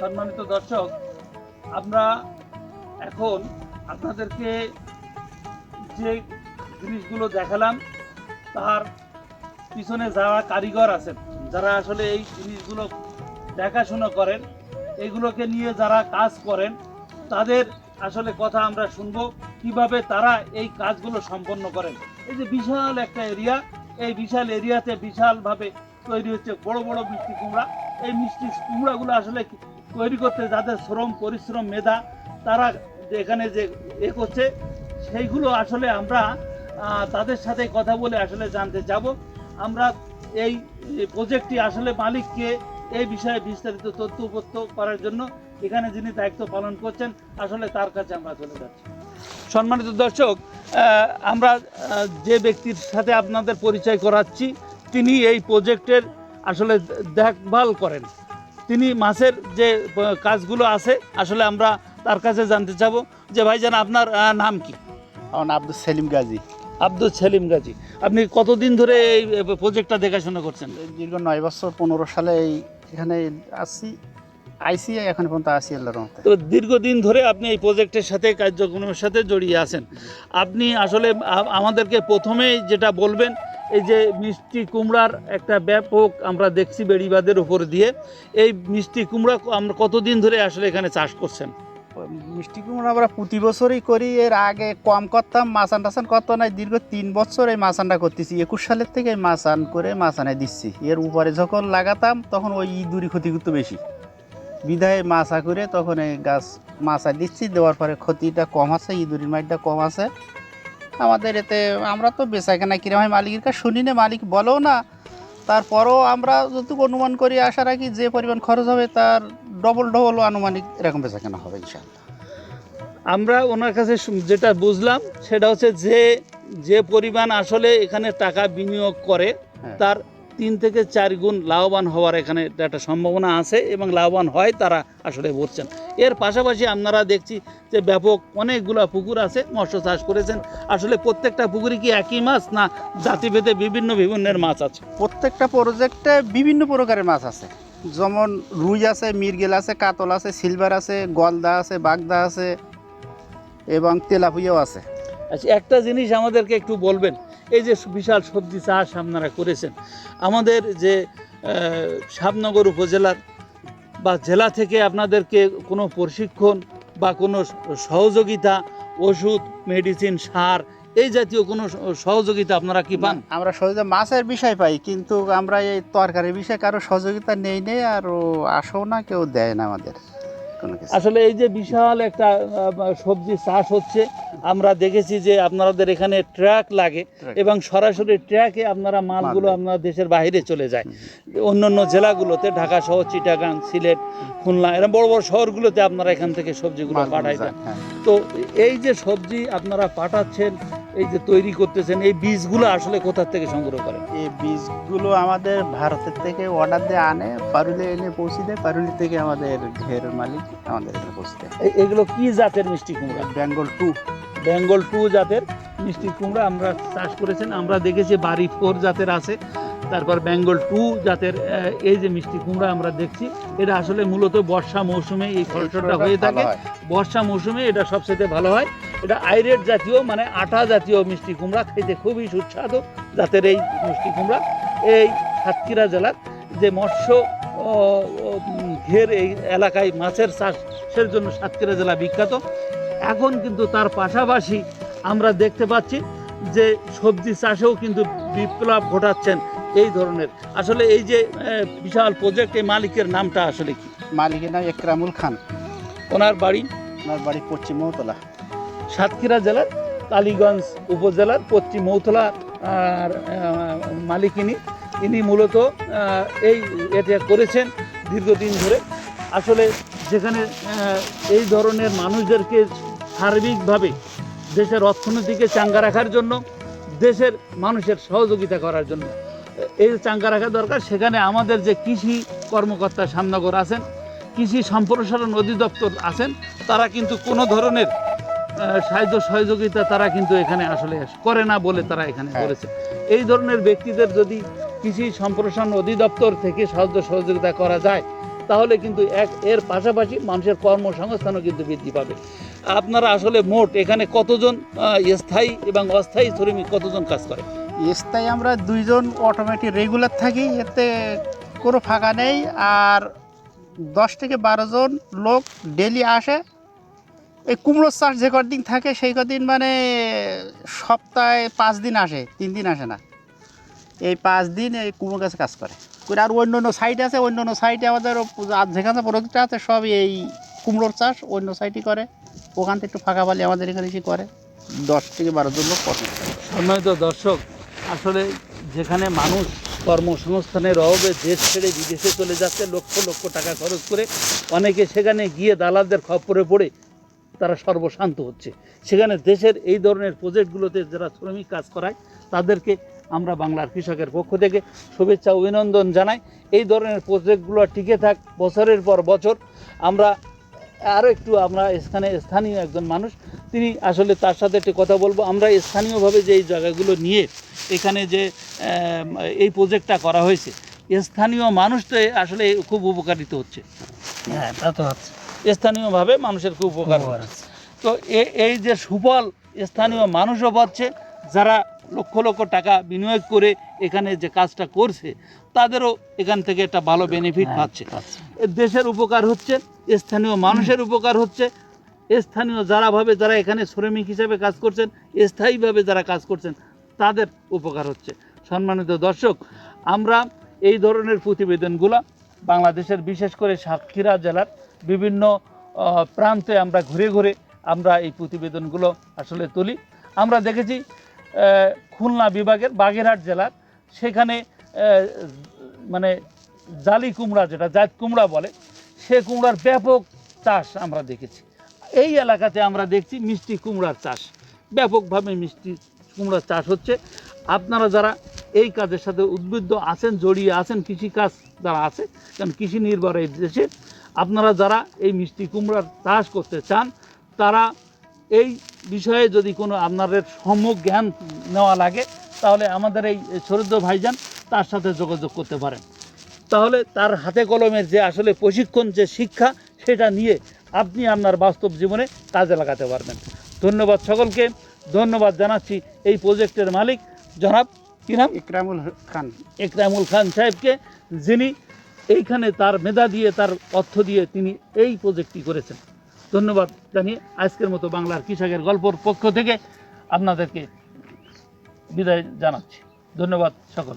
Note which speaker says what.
Speaker 1: সম্মানিত দর্শক, আমরা এখন আপনাদেরকে যে জিনিসগুলো দেখালাম, তার পিছনে যারা কারিগর আছেন, যারা আসলে এই জিনিসগুলো দেখাশোনা করেন, এগুলোকে নিয়ে যারা কাজ করেন, তাদের আসলে কথা আমরা শুনব, কীভাবে তারা এই কাজগুলো সম্পন্ন করেন। এই যে বিশাল একটা এরিয়া, এই বিশাল এরিয়াতে বিশালভাবে তৈরি হচ্ছে বড় বড় মিষ্টি কুমড়া। এই মিষ্টি কুমড়াগুলো আসলে তৈরি করতে যাদের শ্রম, পরিশ্রম, মেধা, তারা এখানে যে এ করছে, সেইগুলো আসলে আমরা তাদের সাথে কথা বলে আসলে জানতে যাব। আমরা এই প্রজেক্টটি আসলে মালিককে এই বিষয়ে বিস্তারিত তথ্য উপত্য করার জন্য এখানে যিনি দায়িত্ব পালন করছেন, আসলে তার কাছে আমরা চলে যাচ্ছি। সম্মানিত দর্শক আমরা যে ব্যক্তির সাথে আপনাদের পরিচয় করাচ্ছি, তিনি এই প্রজেক্টের আসলে দেখভাল করেন। তিনি মাছের যে কাজগুলো আছে আসলে আমরা তার কাছে জানতে চাবো যে ভাইজান আপনার নাম কি?
Speaker 2: আমার আব্দুল সেলিম গাজী।
Speaker 1: আব্দুল সেলিম গাজী। আপনি কতদিন ধরে এই প্রজেক্টটা দেখাশোনা করছেন?
Speaker 2: দীর্ঘ নয় বছর পনেরো সালে এই এখানে আসছি আইসি এখন পর্যন্ত আসি আল্লাহর রহমতে।
Speaker 1: তো দীর্ঘদিন ধরে আপনি এই প্রজেক্টের সাথে কার্যক্রমের সাথে জড়িয়ে আছেন। আপনি আসলে আমাদেরকে প্রথমেই যেটা বলবেন এই যে মিষ্টি কুমড়ার একটা ব্যাপক আমরা দেখছি বেড়িবাদের উপর দিয়ে, এই মিষ্টি কুমড়া আমরা কতদিন ধরে আসলে এখানে চাষ করছেন?
Speaker 2: মিষ্টি কুমড়ো আমরা প্রতি বছরই করি, এর আগে কম করতাম, মাছান টাছান করতো না দীর্ঘ তিন বছর এই মাছানটা করতেছি। একুশ সালের থেকে মাছান করে মাছানে দিচ্ছি। এর উপরে যখন লাগাতাম, তখন ওই ইঁদুরি ক্ষতি করতো বেশি। বিধায় মাছা করে তখন এই গাছ মাছা দিচ্ছি, দেওয়ার পরে ক্ষতিটা কম আছে, ইঁদুরির মাইটটা কম আছে। আমাদের এতে আমরা তো বেচা কেনা কিরম হয় মালিকের কাছে শুনি না মালিক বলেও না তারপরও আমরা যতটুকু অনুমান করি আশা রাখি যে পরিমাণ খরচ হবে তার ডবল ডবল আনুমানিক এরকম বেচা কেনা হবে ইনশাল্লাহ
Speaker 1: আমরা ওনার কাছে যেটা বুঝলাম সেটা হচ্ছে যে যে পরিমাণ আসলে এখানে টাকা বিনিয়োগ করে
Speaker 2: হ্যাঁ।
Speaker 1: তার তিন থেকে চার গুণ লাভবান হওয়ার এখানে একটা সম্ভাবনা আছে এবং লাভবান হয় তারা আসলে বলছেন। এর পাশাপাশি আপনারা দেখছি যে ব্যাপক অনেকগুলো পুকুর আছে মৎস্য চাষ করেছেন। আসলে প্রত্যেকটা পুকুরে কি একই মাছ না জাতিভেদে বিভিন্ন বিভিন্নের মাছ আছে?
Speaker 2: প্রত্যেকটা প্রজেক্টে বিভিন্ন প্রকারের মাছ আছে। যেমন রুই আছে মিরগেল আছে কাতল আছে সিলভার আছে গলদা আছে বাগদা আছে এবং তেলাপুয়াও আছে।
Speaker 1: আচ্ছা একটা জিনিস আমাদেরকে একটু বলবেন। এই যে বিশাল সবজি চাষ আপনারা করেছেন আমাদের যে শাবনগর উপজেলার বা জেলা থেকে আপনাদেরকে কোনো প্রশিক্ষণ বা কোনো সহযোগিতা ওষুধ মেডিসিন সার এই জাতীয় কোনো সহযোগিতা আপনারা কি পান?
Speaker 2: আমরা সহজে মাছের বিষয় পাই কিন্তু আমরা এই তরকারির বিষয়ে কারও সহযোগিতা নেই নেই আর আসেও না কেউ দেয় না আমাদের।
Speaker 1: আসলে এই যে বিশাল একটা সবজি চাষ হচ্ছে আমরা দেখেছি যে আপনাদের এখানে ট্রাক লাগে এবং সরাসরি ট্রাকে আপনারা মালগুলো। আপনার দেশের বাইরে চলে যায়। অন্য অন্য জেলাগুলোতে ঢাকা শহর চিটাগাং সিলেট খুলনা এরকম বড় বড় শহরগুলোতে আপনারা এখান থেকে সবজিগুলো পাঠাই
Speaker 2: যায়,
Speaker 1: দেন
Speaker 2: হ্যাঁ।
Speaker 1: তো এই যে সবজি আপনারা পাঠাচ্ছেন এই যে তৈরি করতেছেন এই বীজগুলো আসলে কোথা থেকে সংগ্রহ করেন?
Speaker 2: এই বীজগুলো আমাদের ভারতের থেকে অর্ডার দিয়ে আনে পারুলি এনে পৌঁছে দেয় পারুলি থেকে আমাদের ঘের মালিক আমাদের এখানে পৌঁছে দেয়।
Speaker 1: এগুলো কি জাতের মিষ্টি কুমড়া?
Speaker 2: বেঙ্গল টু।
Speaker 1: বেঙ্গল টু জাতের মিষ্টি কুমড়া আমরা চাষ করেছেন আমরা দেখেছি বাড়ি ফোর জাতের আছে তারপর বেঙ্গল টু জাতের এই যে মিষ্টি কুমড়া আমরা দেখছি এটা আসলে মূলত বর্ষা মৌসুমে এই ফসলটা হয়ে থাকে। বর্ষা মৌসুমে এটা সবচেয়ে ভালো হয়। এটা আইরেট জাতীয় মানে আটা জাতীয় মিষ্টি কুমড়া খেতে খুবই সুস্বাদু জাতের এই মিষ্টি কুমড়া। এই সাতক্ষীরা জেলার যে মৎস্য ঘের এই এলাকায় মাছের চাষের জন্য সাতক্ষীরা জেলা বিখ্যাত। এখন কিন্তু তার পাশাপাশি আমরা দেখতে পাচ্ছি যে সবজি চাষেও কিন্তু বিপ্লব ঘটাচ্ছেন এই ধরনের। আসলে এই যে বিশাল প্রজেক্ট এই মালিকের নামটা আসলে কি?
Speaker 2: মালিকের নাম একরামুল খান।
Speaker 1: ওনার বাড়ি?
Speaker 2: ওনার বাড়ি পশ্চিম মৌতলা।
Speaker 1: সাতক্ষীরা জেলার কালীগঞ্জ উপজেলার পশ্চিম মৌতলা আর আহ, মালিক ইনি। মূলত এই এটা করেছেন দীর্ঘদিন ধরে। আসলে যেখানে এই ধরনের মানুষদেরকে সার্বিকভাবে দেশের অর্থনীতিকে চাঙ্গা রাখার জন্য দেশের মানুষের সহযোগিতা করার জন্য এই চাঙ্গা রাখা দরকার। সেখানে আমাদের যে কৃষি কর্মকর্তা সামনগর আছেন কৃষি সম্প্রসারণ অধিদপ্তর আছেন তারা কিন্তু কোনো ধরনের সাহায্য সহযোগিতা তারা কিন্তু এখানে আসলে করে না বলে তারা এখানে
Speaker 2: হ্যাঁ।
Speaker 1: করেছে এই ধরনের ব্যক্তিদের যদি কৃষি সম্প্রসারণ অধিদপ্তর থেকে সাহায্য সহযোগিতা করা যায় তাহলে কিন্তু এক এর পাশাপাশি মানুষের কর্মসংস্থানও কিন্তু বৃদ্ধি পাবে। আপনারা আসলে মোট এখানে কতজন স্থায়ী এবং অস্থায়ী শ্রমিক কতজন কাজ করে?
Speaker 2: স্থায়ী আমরা দুইজন অটোমেটিক রেগুলার থাকি এতে কোনো ফাঁকা নেই আর দশ থেকে বারো জন লোক ডেলি আসে এই কুমড়োর চাষ যে কদিন থাকে, সেই কদিন মানে সপ্তাহে পাঁচ দিন আসে, তিন দিন আসে না। এই পাঁচ দিন এই কুমড়ো গাছে কাজ করে। আর অন্য অন্য সাইড আছে অন্য অন্য সাইডে আমাদের আর যেখানে প্রোডাক্ট আছে সব এই কুমড়োর চাষ, অন্য সাইডই করে। ওখান থেকে একটু ফাঁকা পালি আমাদের এখানে এসে করে। দশ থেকে বারো জন লোক করে
Speaker 1: সম্মানিত দর্শক, আসলে যেখানে মানুষ কর্মসংস্থানের অভাবে দেশ ছেড়ে বিদেশে চলে যাচ্ছে, লক্ষ লক্ষ টাকা খরচ করে, অনেকে সেখানে গিয়ে দালালদের খপ্পরে পড়ে তারা সর্বশান্ত হচ্ছে। সেখানে দেশের এই ধরনের প্রজেক্টগুলোতে যারা শ্রমিক কাজ করায়, তাদেরকে আমরা বাংলার কৃষকের পক্ষ থেকে শুভেচ্ছা, অভিনন্দন জানাই। এই ধরনের প্রজেক্টগুলো টিকে থাক বছরের পর বছর। আমরা আরও একটু আমরা এখানে স্থানীয় একজন মানুষ, তিনি আসলে তার সাথে একটু কথা বলব। আমরা স্থানীয়ভাবে যে এই জায়গাগুলো নিয়ে এখানে যে এই প্রজেক্টটা করা হয়েছে, স্থানীয় মানুষটা আসলে খুব উপকারিত হচ্ছে।
Speaker 3: হ্যাঁ তা তো আছে।
Speaker 1: স্থানীয়ভাবে মানুষের খুব উপকার হচ্ছে। তো এ- এই যে সুফল স্থানীয় মানুষও পাচ্ছে যারা লক্ষ লক্ষ টাকা বিনিয়োগ করে এখানে যে কাজটা করছে তাদেরও এখান থেকে একটা ভালো বেনিফিট
Speaker 3: হ্যাঁ,
Speaker 1: পাচ্ছে। এ দেশের উপকার হচ্ছে স্থানীয় মানুষের উপকার হচ্ছে স্থানীয় যারা ভাবে যারা এখানে শ্রমিক হিসাবে কাজ করছেন স্থায়ীভাবে যারা কাজ করছেন তাদের উপকার হচ্ছে। সম্মানিত দর্শক আমরা এই ধরনের প্রতিবেদনগুলো বাংলাদেশের বিশেষ করে সাতক্ষীরা জেলার বিভিন্ন প্রান্তে আমরা ঘুরে ঘুরে আমরা এই প্রতিবেদনগুলো আসলে তুলি। আমরা দেখেছি খুলনা বিভাগের বাগেরহাট জেলার সেখানে মানে জালি কুমড়া যেটা জাত কুমড়া বলে, সে কুমড়ার ব্যাপক চাষ আমরা দেখেছি। এই এলাকাতে আমরা দেখছি মিষ্টি কুমড়ার চাষ। ব্যাপকভাবে মিষ্টি কুমড়ার চাষ হচ্ছে। আপনারা যারা এই কাজের সাথে উদ্বুদ্ধ আছেন, জড়িয়ে আছেন, কৃষিকাজ যারা আছে কারণ কৃষি নির্ভর এই দেশে আপনারা যারা এই মিষ্টি কুমড়ার চাষ করতে চান তারা এই বিষয়ে যদি কোনো আপনাদের সম্যক জ্ঞান নেওয়া লাগে তাহলে আমাদের এই শরীদ্র ভাইজান তার সাথে যোগাযোগ করতে পারেন। তাহলে তার হাতে কলমের যে আসলে প্রশিক্ষণ যে শিক্ষা সেটা নিয়ে আপনি আপনার বাস্তব জীবনে কাজে লাগাতে পারবেন। ধন্যবাদ সকলকে ধন্যবাদ জানাচ্ছি এই প্রজেক্টের মালিক। জনাব কি নাম?
Speaker 2: ইকরামুল খান।
Speaker 1: একরামুল খান সাহেবকে যিনি এইখানে তার মেধা দিয়ে, তার অর্থ দিয়ে তিনি এই প্রজেক্টটি করেছেন। ধন্যবাদ জানিয়ে আজকের মতো বাংলার কৃষকের গল্পর পক্ষ থেকে আপনাদেরকে বিদায় জানাচ্ছি। ধন্যবাদ সকল।